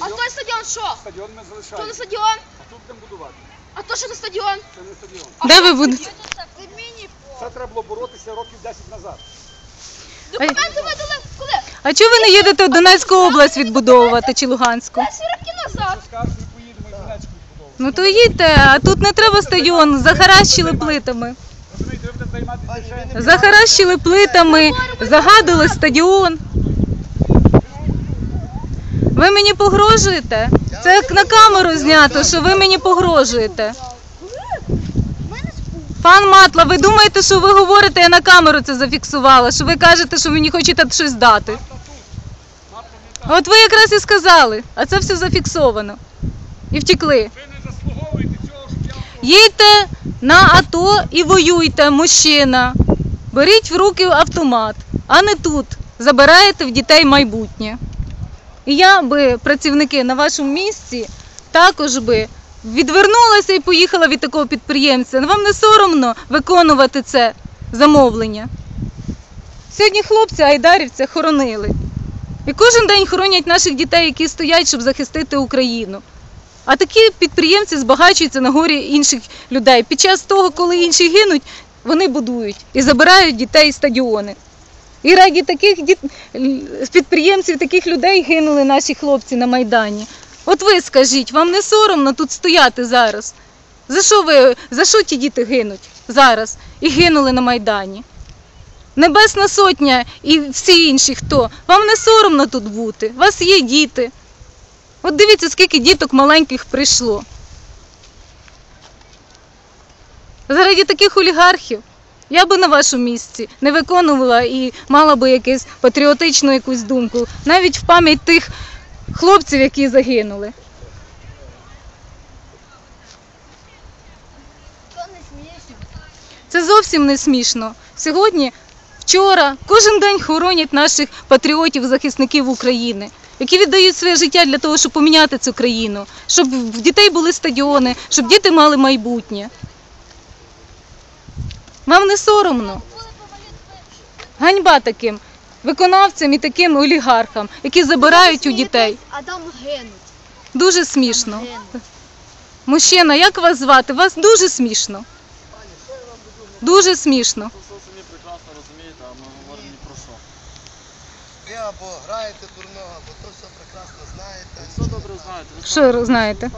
А той стадіон що? Стадіон ми То не залишаємо. стадіон? А тут будемо будувати. А то що не стадіон? Це не стадіон. Де ви будете? Це треба було боротися років 10 назад. Документи видали коли? А чого ви не їдете в Донецьку область відбудовувати чи Луганську? Десять років назад. Скажемо, поїдемо і Донецьку відбудовувати. Ну то їдьте, а тут не треба стадіон, захаращили плитами. Розумієте, ви будете займатися Захаращили плитами, загадили стадіон. Ви мені погрожуєте? Це як на камеру знято, що ви мені погрожуєте. Пан Матла, ви думаєте, що ви говорите, я на камеру це зафіксувала, що ви кажете, що мені хочете щось дати. От ви якраз і сказали, а це все зафіксовано. І втекли. Їдьте на АТО і воюйте, мужчина. Беріть в руки автомат, а не тут. Забираєте в дітей майбутнє. І я би, працівники на вашому місці, також би відвернулася і поїхала від такого підприємця. Вам не соромно виконувати це замовлення. Сьогодні хлопці айдарівця хоронили. І кожен день хоронять наших дітей, які стоять, щоб захистити Україну. А такі підприємці збагачуються на горі інших людей. Під час того, коли інші гинуть, вони будують і забирають дітей стадіони. І раді таких підприємців, таких людей гинули наші хлопці на Майдані. От ви скажіть, вам не соромно тут стояти зараз? За що ви, за що ті діти гинуть зараз і гинули на Майдані? Небесна сотня і всі інші хто? Вам не соромно тут бути? У вас є діти. От дивіться, скільки діток маленьких прийшло. Заради таких олігархів я би на вашому місці не виконувала і мала би якусь патріотичну якусь думку, навіть в пам'ять тих хлопців, які загинули. Це зовсім не смішно. Сьогодні, вчора, кожен день хоронять наших патріотів, захисників України, які віддають своє життя для того, щоб поміняти цю країну, щоб в дітей були стадіони, щоб діти мали майбутнє. Вам не соромно? Ганьба таким виконавцям і таким олігархам, які забирають у дітей. А там гинуть. Дуже смішно. Мужчина, як вас звати? Вас дуже смішно. Дуже смішно. Ви самі прекрасно розумієте, а ми говоримо ні про що. Ви або граєте дурно, або то все прекрасно знаєте. Все добре знаєте. Що знаєте?